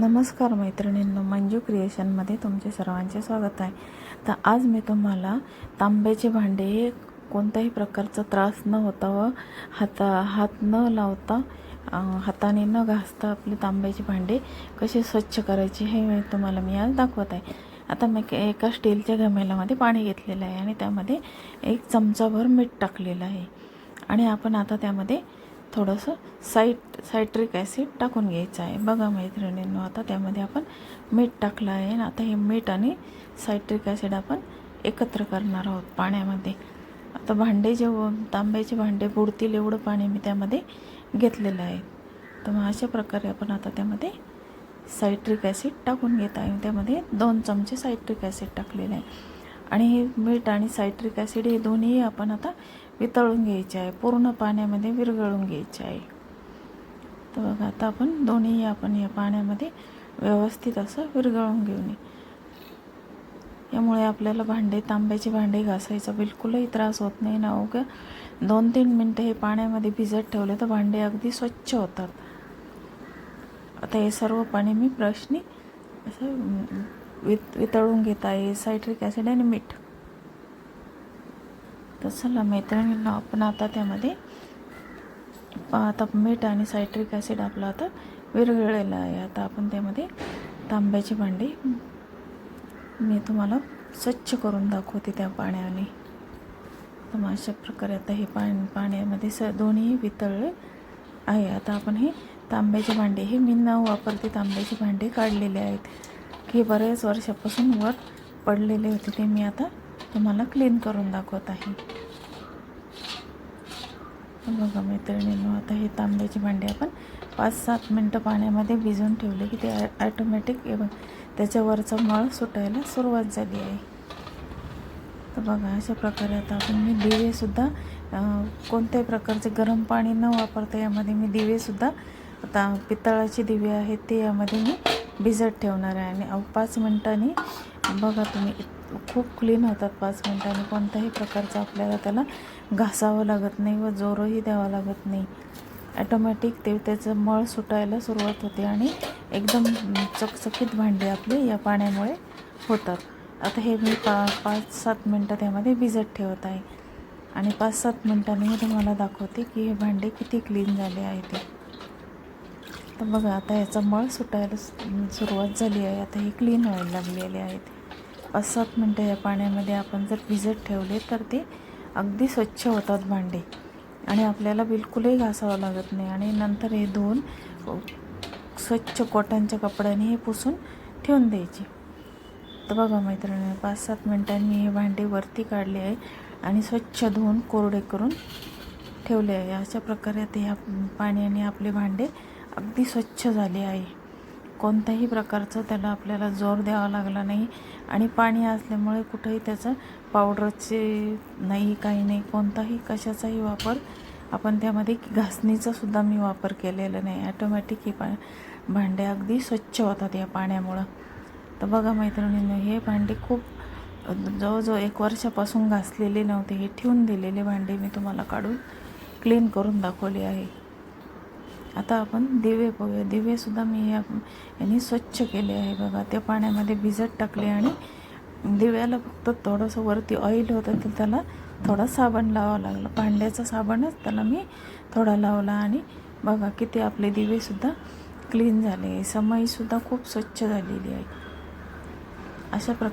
नमस्कार मैत्रिणींनो मंजू क्रिएशनमध्ये तुमचे सर्वांचे स्वागत आहे. तर आज मी तुम्हाला तांब्याचे भांडे कोणत्याही प्रकारचा त्रास न होता व हाता हात न लावता हाताने न घासता आपले तांब्याचे भांडे कसे स्वच्छ करायचे हे मी तुम्हाला मी आज दाखवत आहे. आता मी एका स्टीलच्या घमेल्यामध्ये पाणी घेतलेलं आहे आणि त्यामध्ये एक चमचाभर मीठ टाकलेलं आहे. आणि आपण आता त्यामध्ये थोडंसं साईट सायट्रिक ॲसिड टाकून घ्यायचं आहे. बघा मैत्रिणींनो आता त्यामध्ये आपण मीठ टाकलं आहे आणि आता हे मीठ आणि सायट्रिक ॲसिड आपण एकत्र करणार आहोत पाण्यामध्ये. आता भांडे जे तांब्याचे भांडे बुडतील एवढं पाणी मी त्यामध्ये घेतलेलं आहे. तर मग अशा प्रकारे आपण आता त्यामध्ये सायट्रिक ॲसिड टाकून घेत आहे. त्यामध्ये दोन चमचे सायट्रिक ॲसिड टाकलेलं आहे. आणि हे मीठ आणि सायट्रिक ॲसिड हे दोन्ही आपण आता वितळून घ्यायचे आहे. पूर्ण पाण्यामध्ये विरघळून घ्यायचे आहे. तर बघा आता आपण दोन्ही आपण या पाण्यामध्ये व्यवस्थित असं विरघळून घेऊन ये. यामुळे आपल्याला भांडे तांब्याचे भांडे घासायचा बिलकुलही त्रास होत नाही. ना हो अवघ्या दोन तीन मिनटं हे पाण्यामध्ये भिजत ठेवले तर भांडे अगदी स्वच्छ होतात. आता हे सर्व पाणी मी ब्रशनी असं वित वितळून घेत आहे. सायट्रिक ॲसिड आणि मीठ. तर चला मैत्रिणींना आपण आता त्यामध्ये पा- आता मीठ आणि सायट्रिक ॲसिड आपलं आता विरघळलेलं आहे. आता आपण त्यामध्ये तांब्याची भांडी मी तुम्हाला स्वच्छ करून दाखवते त्या पाण्याने. तर मग अशा प्रकारे आता हे पाणी पाण्यामध्ये स दोन्ही वितळले आहे. आता आपण हे तांब्याचे भांडे हे मी न वापरते तांब्याचे भांडे काढलेले आहेत. हे बऱ्याच वर्षापासून वर पडलेले होते ते मी आता तुम्हाला क्लीन करून दाखवत आहे. बघा मैत्रिणींनो आता हे तांब्याची भांडी आपण पाच सात मिनटं पाण्यामध्ये भिजवून ठेवले की ते ॲटोमॅटिक त्याच्यावरचा मळ सुटायला सुरुवात झाली आहे. तर बघा अशा प्रकारे आता आपण मी दिवेसुद्धा कोणत्याही प्रकारचे गरम पाणी न वापरता यामध्ये मी दिवेसुद्धा आता पितळाचे दिवे आहेत ते यामध्ये मी भिजत ठेवणार आहे. आणि अव- पाच मिनटांनी बघा तुम्ही खूप क्लीन होतात पाच मिनटांनी. कोणत्याही प्रकारचं आपल्याला त्याला घासावं लागत नाही व जोरही द्यावा लागत नाही. ॲटोमॅटिक ते त्याचं मळ सुटायला सुरुवात होते आणि एकदम चकचकीत भांडे आपले या पाण्यामुळे होतात. आता हे मी पा पाच सात मिनटं त्यामध्ये भिजत ठेवत आहे. आणि पाच सात मिनटांनी मी तुम्हाला दाखवते की हे भांडे किती क्लीन झाले आहे ते. तर बघा आता याचा मळ सुटायला सुरुवात झाली आहे. आता हे क्लीन व्हायला लागलेले आहेत. पाच सात मिनटं या पाण्यामध्ये आपण जर भिजत ठेवले तर ते अगदी स्वच्छ होतात भांडे. आणि आपल्याला बिलकुलही घासावं लागत नाही. आणि नंतर हे धुवून स्वच्छ कॉटनच्या कपड्याने हे पुसून ठेवून द्यायचे. तर बघा मैत्रिणी पाच सात मिनटांनी हे भांडे वरती काढले आहे आणि स्वच्छ धुवून कोरडे करून ठेवले आहे. अशा प्रकारे आता ह्या पाण्याने आपले भांडे अगदी स्वच्छ झाले आहे कोणत्याही प्रकारचं त्याला आपल्याला जोर द्यावा लागला नाही आणि पाणी असल्यामुळे कुठंही त्याचं पावडरचे नाही काही नाही कोणताही कशाचाही वापर आपण त्यामध्ये घासणीचासुद्धा मी वापर केलेला नाही. ॲटोमॅटिक ही पा भांडे अगदी स्वच्छ होतात या पाण्यामुळं. तर बघा मैत्रिणींनो हे भांडे खूप जवळजवळ एक वर्षापासून घासलेले नव्हते. हे ठेवून दिलेले भांडे मी तुम्हाला काढून क्लीन करून दाखवले आहे. आता आपण दिवे बघूया. दिवेसुद्धा मी या यांनी स्वच्छ केले आहे बघा. त्या पाण्यामध्ये भिजत टाकले आणि दिव्याला फक्त थोडंसं वरती ऑइल होतं तर त्याला थोडा साबण लावावा लागला. भांड्याचा साबणच त्याला मी थोडा लावला आणि बघा किती आपले दिवेसुद्धा क्लीन झाले. समईसुद्धा खूप स्वच्छ झालेली आहे. अशा प्रकारे